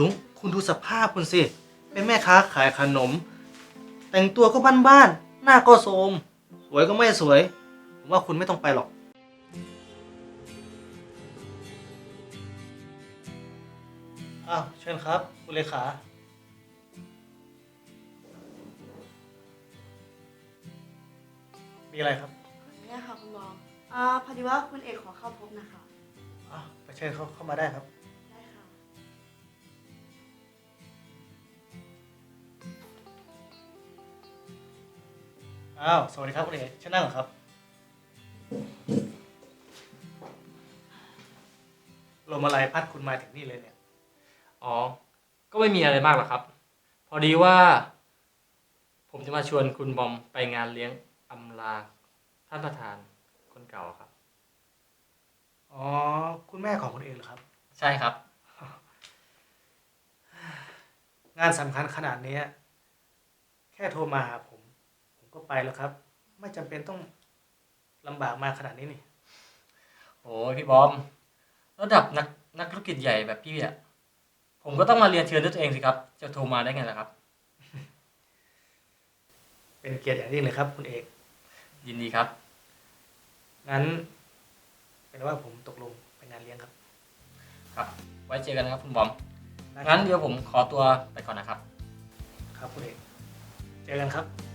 ลุงคุณดูสภาพคุณสิ เป็นแม่ค้าขายขนม แต่งตัวก็บ้านๆหน้าก็โทรมสวยก็ไม่สวย ผมว่าคุณไม่ต้องไปหรอก อ้าวเชิญครับ คุณเลขา มีอะไรครับเนี่ยค่ะคุณหมออ่าพอดีว่าคุณเอกขอเข้าพบนะคะ อ้าวไปเชิญเขาเข้ามาได้ครับ อ้าว สวัสดีครับคุณเอกเชิญนั่งก่อนครับ ลมอะไรพัดคุณมาถึงนี่เลยเนี่ย อ๋อ ก็ไม่มีอะไรมากหรอกครับ พอดีว่า ผมจะมาชวนคุณบอมไปงานเลี้ยงอำลาท่านประธานคนเก่าครับ อ๋อ คุณแม่ของคุณเอกเหรอครับ ใช่ครับ งานสำคัญขนาดเนี้ย แค่โทรมาหาผมผมก็ ไปแล้วครับ ไม่จำเป็นต้องลำบากมาขนาดนี้นี่ โอ้ยพี่บอม ระดับนักนักธุรกิจใหญ่แบบพี่อะ ผมก็ต้องมาเรียนเชิญด้วยตัวเองสิครับ จะโทรมาได้ไงล่ะครับ เป็นเกียรติอย่างยิ่งเลยครับ คุณเอก ยินดีครับ งั้นเป็นว่าผมตกลงไปงานเลี้ยงครับ ครับ ไว้เจอกันนะครับ คุณบอมได้ครับงั้นเดี๋ยวผมขอตัวไปก่อนนะครับ ครับคุณเอก เจอกันครับครับ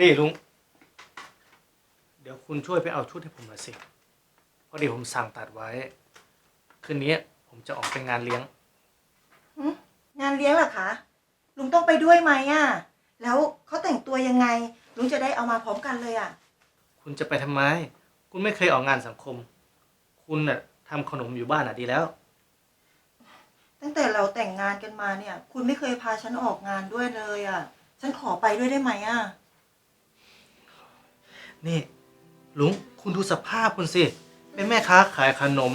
นี่ลุง เดี๋ยวคุณช่วยไปเอาชุดให้ผมหน่อยสิ พอดีผมสั่งตัดไว้ คืนนี้ผมจะออกไปงานเลี้ยงงานเลี้ยงเหรอคะ ลุงต้องไปด้วยไหมอะ แล้วเขาแต่งตัวยังไง ลุงจะได้เอามาพร้อมกันเลยอะ คุณจะไปทำไม คุณไม่เคยออกงานสังคม คุณน่ะทำขนมอยู่บ้านอะดีแล้ว ตั้งแต่เราแต่งงานกันมาเนี่ย คุณไม่เคยพาฉันออกงานด้วยเลยอะ ฉันขอไปด้วยได้ไหมอะ นี่ลุงคุณดูสภาพคุณสิ เป็นแม่ค้าขายขนม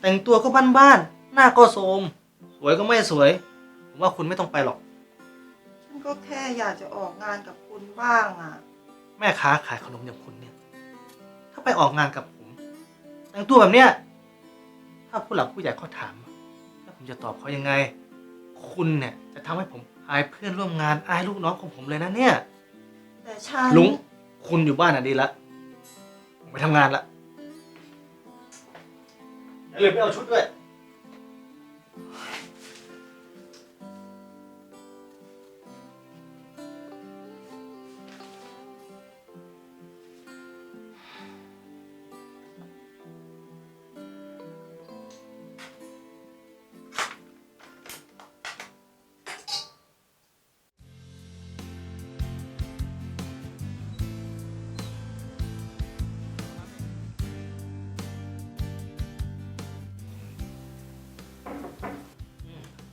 แต่งตัวก็บ้านๆหน้าก็โทรมสวยก็ไม่สวย ผมว่าคุณไม่ต้องไปหรอก ฉันก็แค่อยากจะออกงานกับคุณบ้างอะ แม่ค้าขายขนมอย่างคุณเนี่ย ถ้าไปออกงานกับผม แต่งตัวแบบเนี้ยถ้าผู้หลักผู้ใหญ่เขาถามแล้วผมจะตอบเขายังไง คุณเนี่ยจะทำให้ผมอายเพื่อนร่วมงานอายลูกน้องของผมเลยนะเนี่ย แต่ฉัน ลุง คุณอยู่บ้านอะดีละผมไปทำงานละอย่าลืมไปเอาชุดด้วย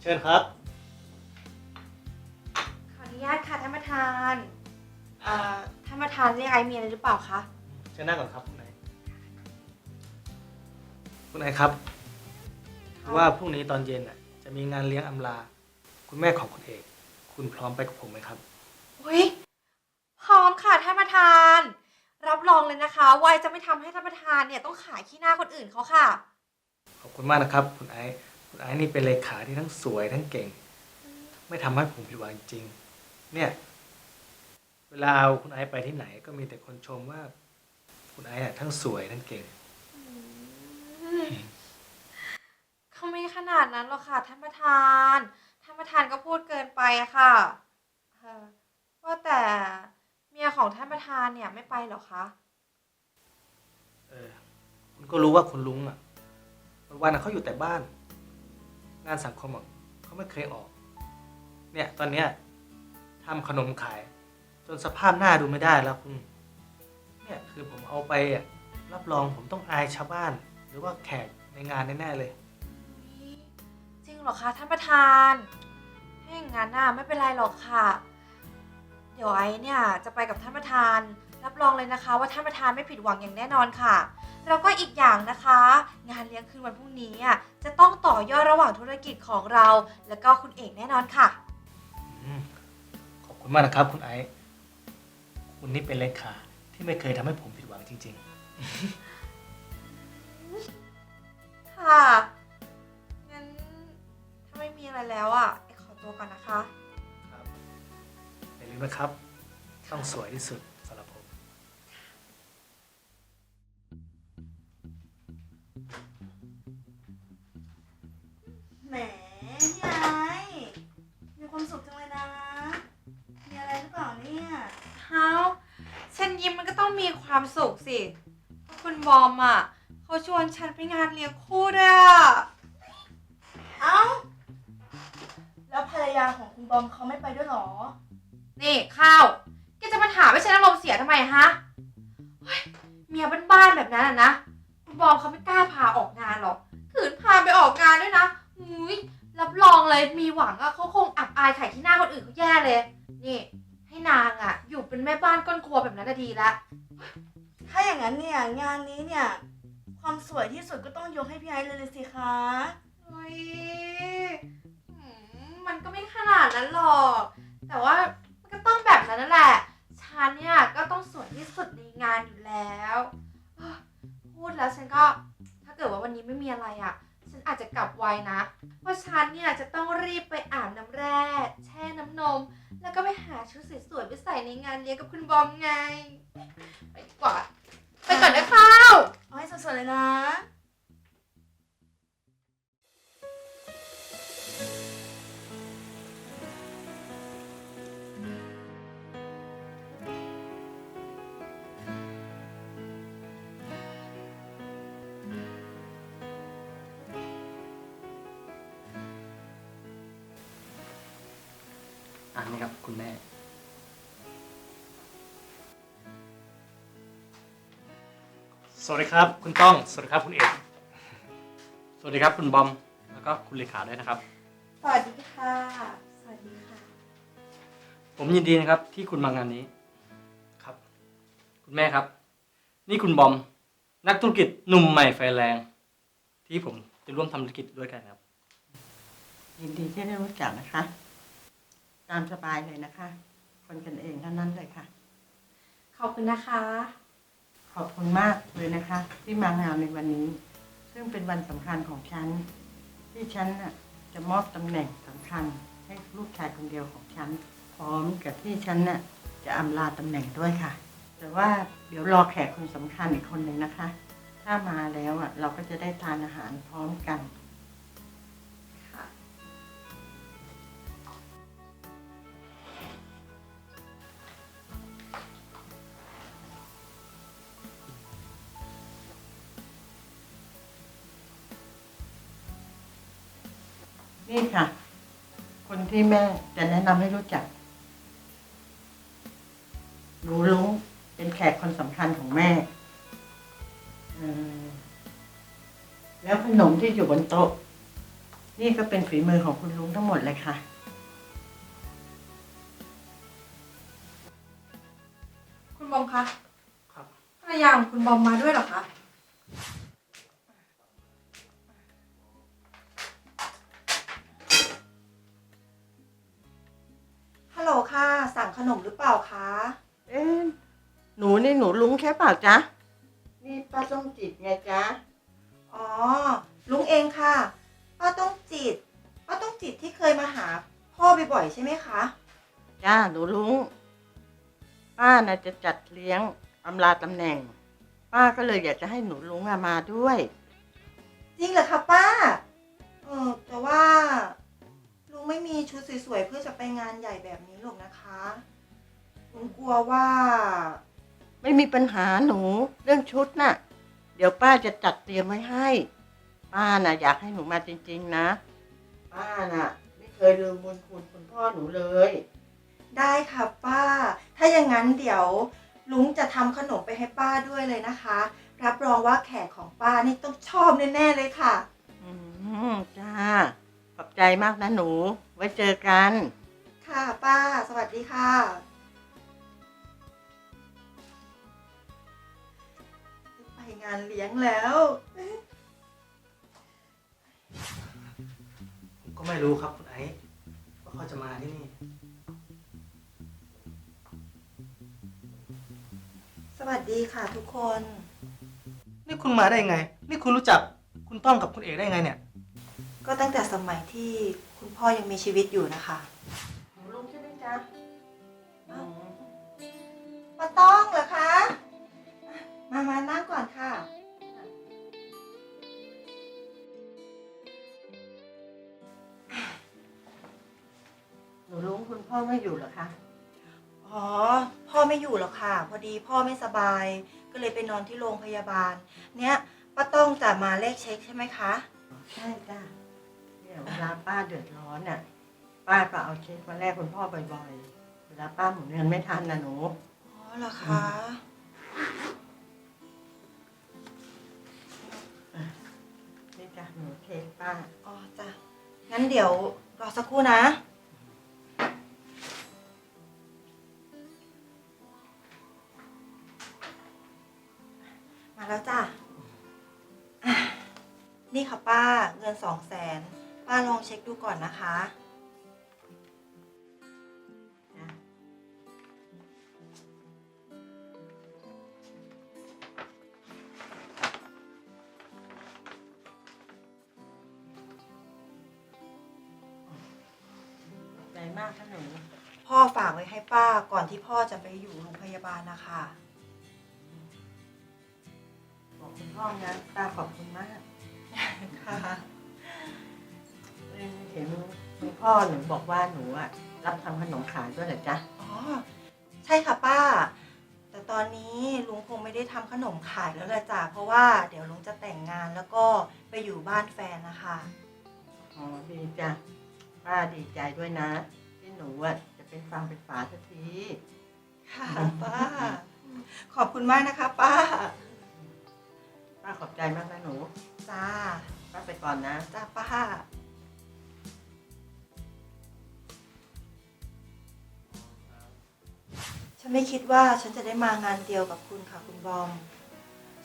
ชิญครับ ขออนุญาตค่ะท่านประธานอ่าท่านประธานเรียกไอมีอะไรหรือเปล่าคะ เชิญนั่งก่อนครับคุณนายคุณนายครับ ว่าพรุ่งนี้ตอนเย็นน่ะ จะมีงานเลี้ยงอำลา คุณแม่ของคุณเอก คุณพร้อมไปกับผมไหมครับ อุ้ยพร้อมค่ะท่านประธาน รับรองเลยนะคะว่าไอจะไม่ทำให้ท่านประธานเนี่ยต้องขายขี้หน้าคนอื่นเขาค่ะ ขอบคุณมากนะครับ คุณไอซ์ คุณไอซ์นี่เป็นเลขาที่ทั้งสวยทั้งเก่ง ไม่ทำให้ผมผิดหวังจริง เนี่ย เวลาเอาคุณไอซ์ไปที่ไหน ก็มีแต่คนชมว่า คุณไอซ์อะทั้งสวยทั้งเก่งเขาไม่ขนาดนั้นหรอกค่ะท่านประธานท่านประธานก็พูดเกินไปอะค่ะเออว่าแต่เมียของท่านประธานเนี่ยไม่ไปเหรอคะเออคุณก็รู้ว่าคุณลุงอะวันๆอะเขาอยู่แต่บ้าน งานสังคมอะเขาไม่เคยออก เนี่ยตอนเนี้ยทำขนมขาย จนสภาพหน้าดูไม่ได้แล้วคุณ เนี่ยคือผมเอาไปอะรับรองผมต้องอายชาวบ้าน หรือว่าแขกในงานแน่ๆเลยอุ๊ยจริงเหรอคะท่านประธานถ้าอย่างนั้นน่ะไม่เป็นไรหรอกค่ะ เดี๋ยวไอ้เนี่ยจะไปกับท่านประธาน รับรองเลยนะคะ ว่าท่านประธานไม่ผิดหวังอย่างแน่นอนค่ะ แล้วก็อีกอย่างนะคะ งานเลี้ยงคืนวันพรุ่งนี้อะจะต้องต่อยอดระหว่างธุรกิจของเรา แล้วก็คุณเอกแน่นอนค่ะ อืมขอบคุณมากนะครับ คุณไอซ์คุณนี่เป็นเลขาที่ไม่เคยทำให้ผมผิดหวังจริง ค่ะงั้นถ้าไม่มีอะไรแล้วอะไอ้ขอตัวก่อนนะคะ ๆ ครับอย่าลืมนะครับ ต้องสวยที่สุด ไอ้มีความสุขจังเลยนะ มีอะไรหรือเปล่าเนี่ยเฮ้าฉันยิ้มมันก็ต้องมีความสุขสิเพราะคุณบอมอะเขาชวนฉันไปงานเลี้ยงคู่ด้วยอะเอ้า แล้วภรรยาของคุณบอมเขาไม่ไปด้วยเหรอ นี่ข้าวแกจะมาถามให้ฉันอารมณ์เสียทำไมฮะเฮ้ยเมียบ้านๆแบบนั้นอะนะคุณบอมเขาไม่กล้าพาออกงานหรอกขืนพาไปออกงานด้วยนะอุ้ย รับรองเลยมีหวังอะเขาคงอับอายไข่ที่หน้าคนอื่นเขาแย่เลย นี่ ให้นางอะอยู่เป็นแม่บ้านก้นครัวแบบนั้นน่ะดีละถ้าอย่างนั้นเนี่ยงานนี้เนี่ย ความสวยที่สุดก็ต้องยกให้พี่ไอ้เลยเลยสิคะเฮ้ยหืมมันก็ไม่ขนาดนั้นหรอก แต่ว่ามันก็ต้องแบบนั้นนั่นแหละฉันเนี่ยก็ต้องสวยที่สุดในงานอยู่แล้วเอ้อพูดแล้วฉันก็ถ้าเกิดว่าวันนี้ไม่มีอะไรอะ่ะ ฉันอาจจะกลับไวนะ เพราะฉันเนี่ยจะต้องรีบไปอาบน้ำแร่แช่น้ำนม แล้วก็ไปหาชุดสวยๆไปใส่ในงานเลี้ยงกับคุณบอมไง ไปดีกว่า ไปก่อนนะข้าว เอาให้สวยๆเลยนะ อ่านี่ครับ คุณแม่ สวัสดีครับ คุณต้อง สวัสดีครับคุณเอก สวัสดีครับคุณบอม แล้วก็คุณเลขาด้วยนะครับ สวัสดีค่ะ สวัสดีค่ะ ผมยินดีนะครับที่คุณมางานนี้ ครับ คุณแม่ครับ นี่คุณบอม นักธุรกิจหนุ่มใหม่ไฟแรง ที่ผมจะร่วมทำธุรกิจด้วยกันครับ ยินดีที่ได้รู้จักนะคะ ตามสบายเลยนะคะ คนกันเองเท่านั้นเลยค่ะ ขอบคุณนะคะ ขอบคุณมากเลยนะคะ ที่มางานในวันนี้ ซึ่งเป็นวันสำคัญของฉัน ที่ฉันน่ะจะมอบตำแหน่งสำคัญ ให้ลูกชายคนเดียวของฉัน พร้อมกับที่ฉันน่ะจะอำลาตำแหน่งด้วยค่ะ แต่ว่าเดี๋ยวรอแขกคนสำคัญอีกคนหนึ่งนะคะ ถ้ามาแล้วอะเราก็จะได้ทานอาหารพร้อมกัน นี่ค่ะ คนที่แม่จะแนะนำให้รู้จักหนูลุงเป็นแขกคนสำคัญของแม่เอ่อแล้วขนมที่อยู่บนโต๊ะ นี่ก็เป็นฝีมือของคุณลุงทั้งหมดเลยค่ะ คุณบอมคะครับภรรยาของคุณบอมมาด้วยเหรอคะ ลุงแค่เปล่าจ๊ะ นี่ป้าส้มจิตไงจ๊ะ อ๋อ ลุงเองค่ะ ป้าต้องจิต ป้าต้องจิตที่เคยมาหา พ่อบ่อยๆใช่ไหมคะ จ้าหนูลุงป้าน่ะจะจัดเลี้ยงอำลาตำแหน่ง ป้าก็เลยอยากจะให้หนูลุงอะมาด้วย จริงเหรอคะป้า เออแต่ว่า ลุงไม่มีชุดสวยๆเพื่อจะไปงานใหญ่แบบนี้หรอกนะคะ ลุงกลัวว่า ไม่มีปัญหาหนูเรื่องชุดน่ะ เดี๋ยวป้าจะจัดเตรียมไว้ให้ ป้าน่ะ อยากให้หนูมาจริง ๆ นะ ป้าน่ะ ไม่เคยลืมบุญคุณคุณพ่อหนูเลย ได้ค่ะป้า ถ้าอย่างนั้นเดี๋ยวลุงจะทำขนมไปให้ป้าด้วยเลยนะคะ รับรองว่าแขกของป้านี่ต้องชอบแน่ๆเลยค่ะ อืมจ้า ขอบใจมากนะหนู ไว้เจอกัน ค่ะป้า สวัสดีค่ะ ไปงานเลี้ยงแล้ว ผมก็ไม่รู้ครับคุณไอซ์ว่าเขาจะมาที่นี่ สวัสดีค่ะทุกคน นี่คุณมาได้ไง นี่คุณรู้จักคุณต้องกับคุณเอกได้ไงเนี่ย ก็ตั้งแต่สมัยที่คุณพ่อยังมีชีวิตอยู่นะคะหนูลุงใช่ไหมจ๊ะอ้าวป้าต้องเหรอคะ มามานั่งก่อนค่ะ หนูลุงคุณพ่อไม่อยู่เหรอคะ อ๋อ พ่อไม่อยู่หรอกค่ะ พอดีพ่อไม่สบาย ก็เลยไปนอนที่โรงพยาบาล เนี้ยป้าต้องจะมาเลขเช็คใช่ไหมคะ ใช่จ้ะเนี่ยเวลาป้าเดือดร้อนน่ะ ป้าก็เอาเช็คมาแลกคุณพ่อบ่อยๆ เวลาป้าหมุนเงินไม่ทันนะหนู อ๋อเหรอคะ นี่จ้ะหนูเช็คป้า อ๋อจ้ะ งั้นเดี๋ยวรอสักครู่นะ มาแล้วจ้ะอะนี่ค่ะป้าเงินสองแสนป้าลองเช็คดูก่อนนะคะ มากค่ะหนู พ่อฝากไว้ให้ป้าก่อนที่พ่อจะไปอยู่โรงพยาบาลนะคะ บอกคุณพ่อนะป้าขอบคุณมาก ค่ะเออเห็นคุณพ่อหนูบอกว่าหนูอะรับทำขนมขายด้วยเหรอจ๊ะ อ๋อ ใช่ค่ะป้า แต่ตอนนี้ลุงคงไม่ได้ทำขนมขายแล้วละจ้ะเพราะว่าเดี๋ยวลุงจะแต่งงานแล้วก็ไปอยู่บ้านแฟนนะคะ อ๋อดีจ้ะป้าดีใจด้วยนะที่ หนูอะจะเป็นฟังเป็นฝาสักที ค่ะป้า ขอบคุณมากนะคะ ป้า ป้าขอบใจมากนะหนู จ้า ป้าไปก่อนนะ จ้าป้า ฉันไม่คิดว่าฉันจะได้มางานเดียวกับคุณค่ะคุณบอม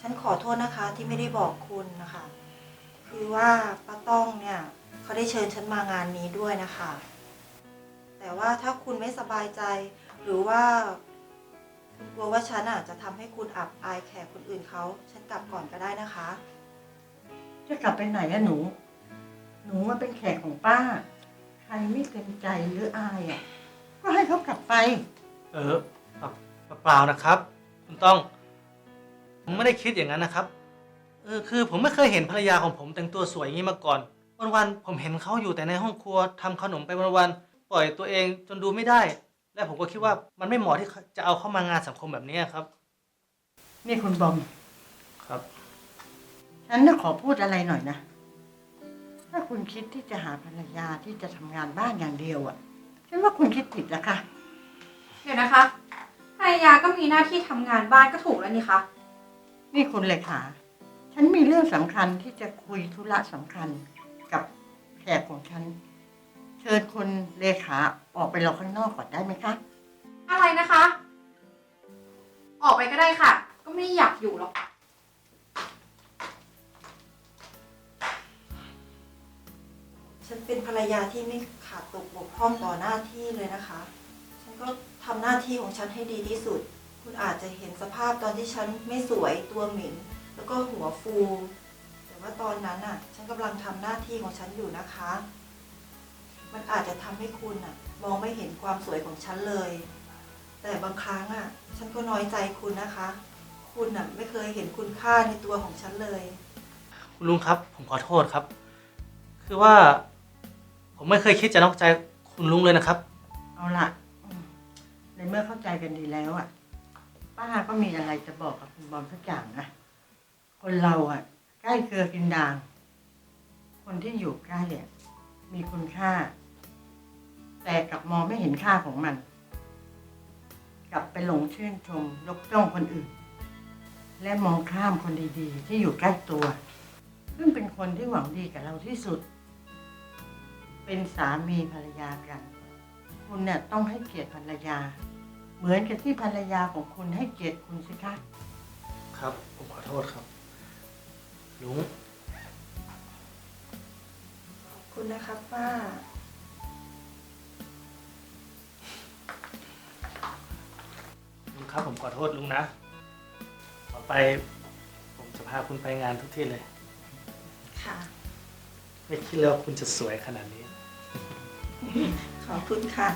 ฉันขอโทษนะคะที่ไม่ได้บอกคุณนะคะ คือว่าป้าต้องเนี่ย เขาได้เชิญฉันมางานนี้ด้วยนะคะ แต่ว่าถ้าคุณไม่สบายใจ หรือว่าคุณกลัวว่าฉันอะจะทำให้คุณอับอายแขกคนอื่นเขา ฉันกลับก่อนก็ได้นะคะ จะกลับไปไหนอะหนู หนูมาเป็นแขกของป้า ใครไม่เต็มใจหรืออายอะก็ให้เขากลับไป เออเปล่าเปล่านะครับ คุณต้อง ผมไม่ได้คิดอย่างนั้นนะครับ เออคือผมไม่เคยเห็นภรรยาของผมแต่งตัวสวยอย่างนี้มาก่อน วันๆผมเห็นเขาอยู่แต่ในห้องครัวทำขนมไปวันๆ ปล่อยตัวเองจนดูไม่ได้ และผมก็คิดว่ามันไม่เหมาะที่จะเอาเข้ามางานสังคมแบบนี้ครับ นี่คุณบอม ครับ ฉันจะขอพูดอะไรหน่อยนะ ถ้าคุณคิดที่จะหาภรรยาที่จะทำงานบ้านอย่างเดียวอะฉันว่าคุณคิดผิดนะคะเดี๋ยวนะคะ ภรรยาก็มีหน้าที่ทำงานบ้านก็ถูกแล้วนี่คะ นี่คุณเลขาฉันมีเรื่องสำคัญที่จะคุยธุระสำคัญกับแขกของฉัน เชิญคุณเลขาออกไปรอข้างนอกก่อนได้ไหมคะ อะไรนะคะ ออกไปก็ได้ค่ะ ก็ไม่ได้อยากอยู่หรอก ฉันเป็นภรรยาที่ไม่ขาดตกบกพร่องต่อหน้าที่เลยนะคะ ฉันก็ทำหน้าที่ของฉันให้ดีที่สุด คุณอาจจะเห็นสภาพตอนที่ฉันไม่สวยตัวเหม็นแล้วก็หัวฟู แต่ว่าตอนนั้นน่ะ ฉันกำลังทำหน้าที่ของฉันอยู่นะคะ มันอาจจะทำให้คุณน่ะมองไม่เห็นความสวยของฉันเลย แต่บางครั้งอะฉันก็น้อยใจคุณนะคะ คุณน่ะไม่เคยเห็นคุณค่าในตัวของฉันเลยคุณลุงครับ ผมขอโทษครับ คือว่า ผมไม่เคยคิดจะนอกใจคุณลุงเลยนะครับ เอาละอืมในเมื่อเข้าใจกันดีแล้วอะ ป้าก็มีอะไรจะบอกกับคุณบอมสักอย่างนะคนเราอะ ใกล้เกลือกินด่าง คนที่อยู่ใกล้อะมีคุณค่า แต่กลับมองไม่เห็นค่าของมัน กลับไปหลงชื่นชมยกย่องคนอื่น และมองข้ามคนดีๆ ที่อยู่ใกล้ตัว ซึ่งเป็นคนที่หวังดีกับเราที่สุด เป็นสามีภรรยากัน คุณเนี่ยต้องให้เกียรติภรรยา เหมือนกับที่ภรรยาของคุณให้เกียรติคุณสิคะครับผมขอโทษครับลุงขอบคุณนะคะป้า ครับผมขอโทษลุงนะ ต่อไป ผมจะพาคุณไปงานทุกที่เลย ค่ะ ไม่คิดเลยว่าคุณจะสวยขนาดนี้ ขอบคุณค่ะ